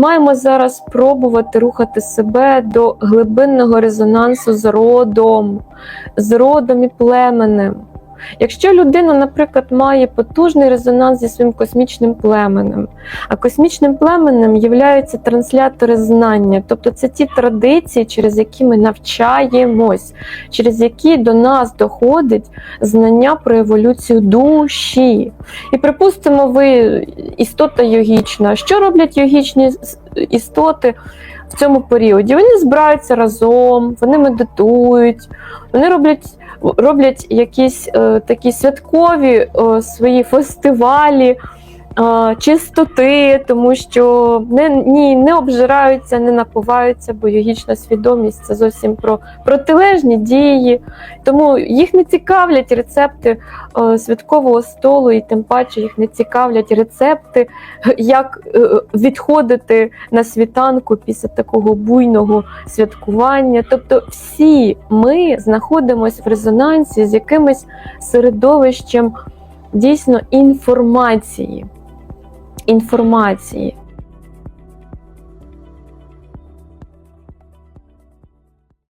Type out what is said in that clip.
маємо зараз пробувати рухати себе до глибинного резонансу з родом, з родом і племенем. Якщо людина, наприклад, має потужний резонанс зі своїм космічним племенем, а космічним племенем являються транслятори знання, тобто це ті традиції, через які ми навчаємось, через які до нас доходить знання про еволюцію душі. І припустимо, ви істота йогічна. Що роблять йогічні істоти в цьому періоді? Вони збираються разом, вони медитують, вони роблять. Роблять якісь е, такі святкові е, свої фестивалі, чистоти, тому що не, ні, не обжираються, не напиваються, бо йогічна свідомість це зовсім про протилежні дії. Тому їх не цікавлять рецепти святкового столу, і тим паче їх не цікавлять рецепти, як е, відходити на світанку після такого буйного святкування. Тобто, всі ми знаходимося в резонансі з якимось середовищем дійсно інформації. Інформації.